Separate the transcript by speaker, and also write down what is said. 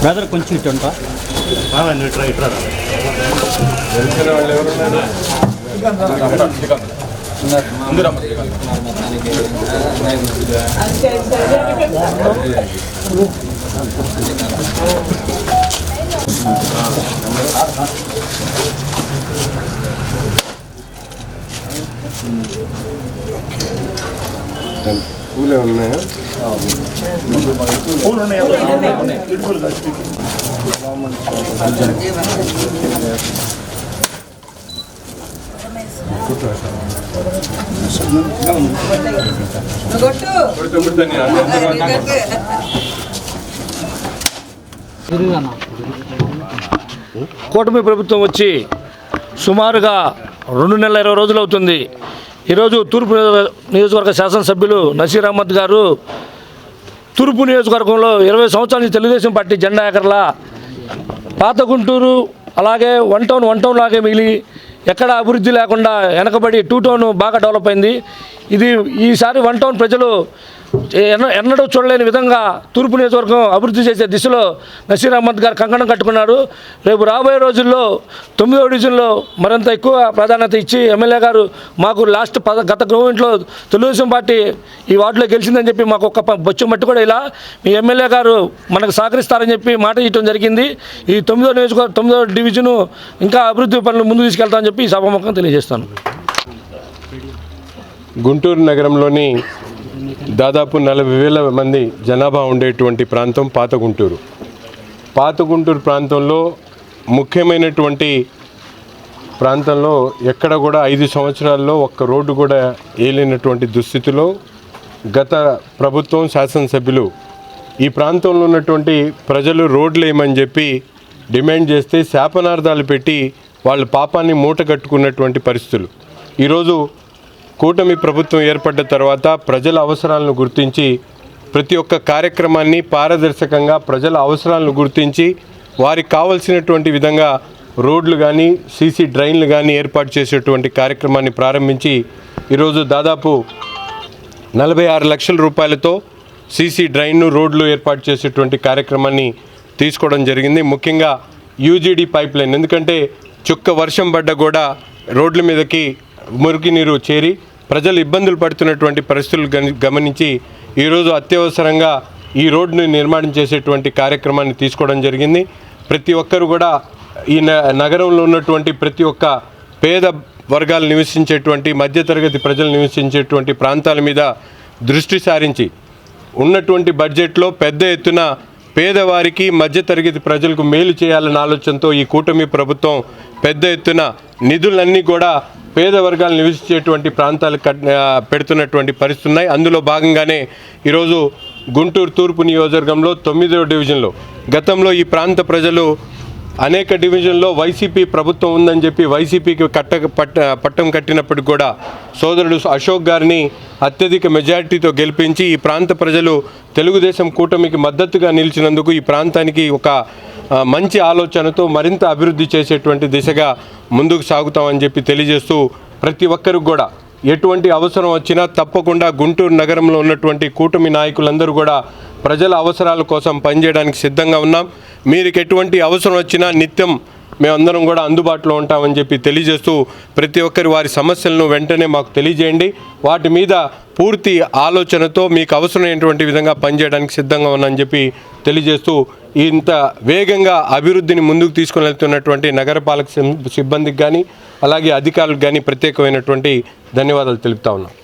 Speaker 1: Brother కొంచెం ఇటు ఉంటా
Speaker 2: తెలిసిన వాళ్ళు ఎవరున్నారు పూలే ఉన్నాయా?
Speaker 3: కూటమి ప్రభుత్వం వచ్చి సుమారుగా రెండు నెలల ఇరవై రోజులు అవుతుంది. ఈరోజు తూర్పు నియోజకవర్గ శాసనసభ్యులు నసీర్ అహ్మద్ గారు తూర్పు నియోజకవర్గంలో ఇరవై సంవత్సరాల నుంచి తెలుగుదేశం పార్టీ జెండా ఎకరలా పాత గుంటూరు అలాగే వన్ టౌన్ వన్ టౌన్ లాగే మిగిలి ఎక్కడ అభివృద్ధి లేకుండా వెనకబడి టూ టౌన్ బాగా డెవలప్ అయింది. ఇది ఈసారి వన్ టౌన్ ప్రజలు ఎన్నడూ చూడలేని విధంగా తూర్పు నియోజకవర్గం అభివృద్ధి చేసే దిశలో నసీర్ అహ్మద్ గారు కంకణం కట్టుకున్నారు. రేపు రాబోయే రోజుల్లో తొమ్మిదో డివిజన్లో మరింత ఎక్కువ ప్రాధాన్యత ఇచ్చి ఎమ్మెల్యే గారు మాకు లాస్ట్ పద గత గవర్నమెంట్లో తెలుగుదేశం పార్టీ ఈ వార్డులో గెలిచిందని చెప్పి మాకు ఒక బొచ్చు మట్టి కూడా ఇలా మీ ఎమ్మెల్యే గారు మనకు సహకరిస్తారని చెప్పి మాట ఇవ్వడం జరిగింది. ఈ తొమ్మిదో నియోజకవర్గం తొమ్మిదో డివిజను ఇంకా అభివృద్ధి పనులు ముందు తీసుకెళ్తామని చెప్పి ఈ సభాముఖం తెలియజేస్తాను.
Speaker 2: గుంటూరు నగరంలోని దాదాపు నలభై వేల మంది జనాభా ఉండేటువంటి ప్రాంతం పాత గుంటూరు. పాత గుంటూరు ప్రాంతంలో ముఖ్యమైనటువంటి ప్రాంతంలో ఎక్కడ కూడా ఐదు సంవత్సరాల్లో ఒక్క రోడ్డు కూడా ఏలినటువంటి దుస్థితిలో గత ప్రభుత్వం శాసనసభ్యులు ఈ ప్రాంతంలో ఉన్నటువంటి ప్రజలు రోడ్లు వేయమని చెప్పి డిమాండ్ చేస్తే శాపనార్థాలు పెట్టి వాళ్ళ పాపాన్ని మూట కట్టుకున్నటువంటి పరిస్థితులు. ఈరోజు కూటమి ప్రభుత్వం ఏర్పడ్డ తర్వాత ప్రజల అవసరాలను గుర్తించి ప్రతి ఒక్క కార్యక్రమాన్ని పారదర్శకంగా ప్రజల అవసరాలను గుర్తించి వారికి కావలసినటువంటి విధంగా రోడ్లు కానీ సీసీ డ్రైన్లు కానీ ఏర్పాటు చేసేటువంటి కార్యక్రమాన్ని ప్రారంభించి ఈరోజు దాదాపు నలభై ఆరు లక్షల రూపాయలతో సీసీ డ్రైన్ను రోడ్లు ఏర్పాటు చేసేటువంటి కార్యక్రమాన్ని తీసుకోవడం జరిగింది. ముఖ్యంగా యూజీడీ పైప్ లైన్. ఎందుకంటే చుక్క వర్షం పడ్డ కూడా రోడ్ల మీదకి మురికి నీరు చేరి ప్రజలు ఇబ్బందులు పడుతున్నటువంటి పరిస్థితులు గమనించి ఈరోజు అత్యవసరంగా ఈ రోడ్డుని నిర్మాణం చేసేటువంటి కార్యక్రమాన్ని తీసుకోవడం జరిగింది. ప్రతి ఒక్కరు కూడా ఈ న- నగరంలో ఉన్నటువంటి ప్రతి ఒక్క పేద వర్గాలు నివసించేటువంటి మధ్యతరగతి ప్రజలు నివసించేటువంటి ప్రాంతాల మీద దృష్టి సారించి ఉన్నటువంటి బడ్జెట్లో పెద్ద ఎత్తున పేదవారికి మధ్యతరగతి ప్రజలకు మేలు చేయాలన్న ఆలోచనతో ఈ కూటమి ప్రభుత్వం పెద్ద ఎత్తున నిధులన్నీ కూడా పేద వర్గాలు నివసించేటువంటి ప్రాంతాలు కట్- పెడుతున్నటువంటి పరిస్థితి ఉన్నాయి. అందులో భాగంగానే ఈరోజు గుంటూరు తూర్పు నియోజకవర్గంలో తొమ్మిదో డివిజన్లో గతంలో ఈ ప్రాంత ప్రజలు అనేక డివిజన్లో వైసీపీ ప్రభుత్వం ఉందని చెప్పి వైసీపీకి కట్ట పట్ట పట్టం కట్టినప్పటికి కూడా సోదరుడు అశోక్ గారిని అత్యధిక మెజారిటీతో గెలిపించి ఈ ప్రాంత ప్రజలు తెలుగుదేశం కూటమికి మద్దతుగా నిలిచినందుకు ఈ ప్రాంతానికి ఒక మంచి ఆలోచనతో మరింత అభివృద్ధి చేసేటువంటి దిశగా ముందుకు సాగుతామని చెప్పి తెలియజేస్తూ ప్రతి ఒక్కరికి కూడా ఎటువంటి అవసరం వచ్చినా తప్పకుండా గుంటూరు నగరంలో ఉన్నటువంటి కూటమి నాయకులందరూ కూడా ప్రజల అవసరాల కోసం పనిచేయడానికి సిద్ధంగా ఉన్నాం. మీకు ఎటువంటి అవసరం వచ్చినా నిత్యం మేమందరం కూడా అందుబాటులో ఉంటామని చెప్పి తెలియజేస్తూ ప్రతి ఒక్కరి వారి సమస్యలను వెంటనే మాకు తెలియజేయండి. వాటి మీద పూర్తి ఆలోచనతో మీకు అవసరమైనటువంటి విధంగా పనిచేయడానికి సిద్ధంగా ఉన్నామని చెప్పి తెలియజేస్తూ ఇంత వేగంగా అభివృద్ధిని ముందుకు తీసుకుని వెళ్తున్నటువంటి నగరపాలక సిబ్బందికి కానీ అలాగే అధికారులకు కానీ ప్రత్యేకమైనటువంటి ధన్యవాదాలు తెలుపుతా ఉన్నాం.